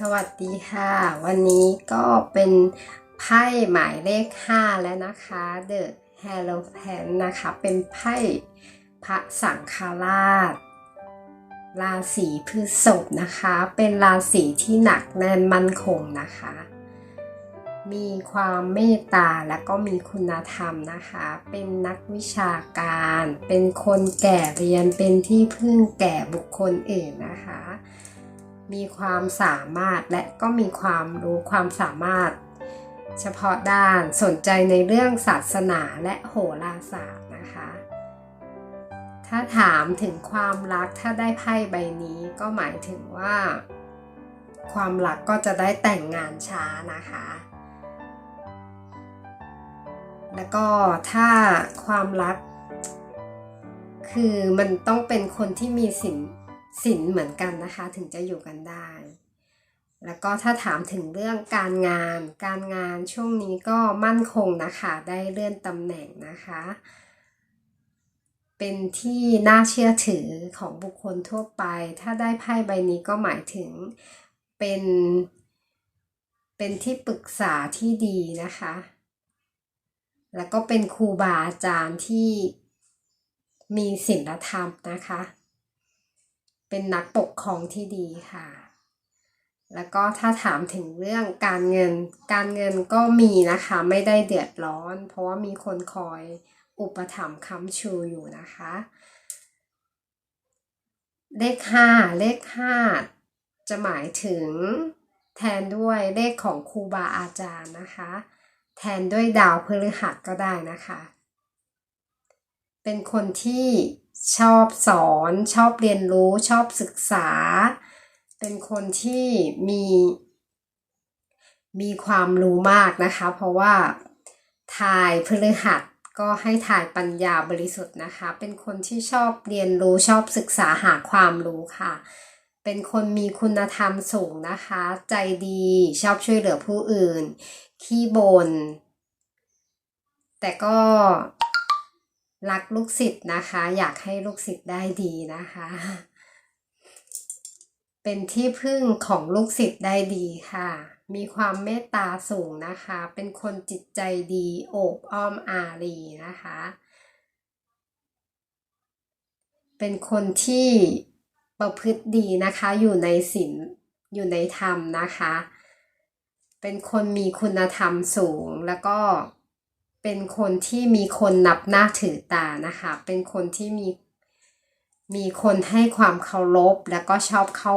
สวัสดีค่ะ วันนี้ก็เป็นไพ่หมายเลข 5 แล้วนะคะ The h e r o p a n นะคะ เป็นไพ่พระสังฆราช ราศีพฤษภนะคะ เป็นราศีที่หนักแน่นมั่นคงนะคะ มีความเมตตาและก็มีคุณธรรมนะคะ เป็นนักวิชาการ เป็นคนแก่เรียน เป็นที่พึ่งแก่บุคคลอื่นนะคะ มีความสามารถและก็มีความรู้ความสามารถ เฉพาะด้านสนใจในเรื่องศาสนาและโหราศาสตร์นะคะ ถ้าถามถึงความรักถ้าได้ไพ่ใบนี้ก็หมายถึงว่า ความรักก็จะได้แต่งงานช้านะคะ แล้วก็ถ้าความรัก คือมันต้องเป็นคนที่มีสิน สินเหมือนกันนะคะถึงจะอยู่กันได้ แล้วก็ถ้าถามถึงเรื่องการงาน การงานช่วงนี้ก็มั่นคงนะคะได้เลื่อนตำแหน่งนะคะ เป็นที่น่าเชื่อถือของบุคคลทั่วไป ถ้าได้ไพ่ใบนี้ก็หมายถึงเป็นเป็นที่ปรึกษาที่ดีนะคะ แล้วก็เป็นครูบาอาจารย์ที่มีศีลธรรมนะคะ เป็นนักปกครองที่ดีค่ะ แล้วก็ถ้าถามถึงเรื่องการเงิน การเงินก็มีนะคะ ไม่ได้เดือดร้อน เพราะว่ามีคนคอยอุปถัมภ์ค้ำชูอยู่นะคะ เลขห้าเลขห้าจะหมายถึงแทนด้วยเลขของครูบาอาจารย์นะคะ แทนด้วยดาวพฤหัสก็ได้นะคะ เป็นคนที่ ชอบสอนชอบเรียนรู้ชอบศึกษา เป็นคนที่มีมีความรู้มากนะคะ เพราะว่าทายพฤหัสก็ให้ทายปัญญาบริสุทธิ์นะคะ เป็นคนที่ชอบเรียนรู้ชอบศึกษาหาความรู้ค่ะ เป็นคนมีคุณธรรมสูงนะคะ ใจดีชอบช่วยเหลือผู้อื่น ขี้บน่นแต่ก็ รักลูกศิษย์นะคะ อยากให้ลูกศิษย์ได้ดีนะคะ เป็นที่พึ่งของลูกศิษย์ได้ดีค่ะ มีความเมตตาสูงนะคะ เป็นคนจิตใจดีโอบอ้อมอารีนะคะ เป็นคนที่ประพฤติดีนะคะ อยู่ในศีลอยู่ในธรรมนะคะ เป็นคนมีคุณธรรมสูงแล้วก็ เป็นคนที่มีคนนับหน้าถือตานะคะ เป็นคนที่มีมีคนให้ความเคารพแล้วก็ชอบเข้า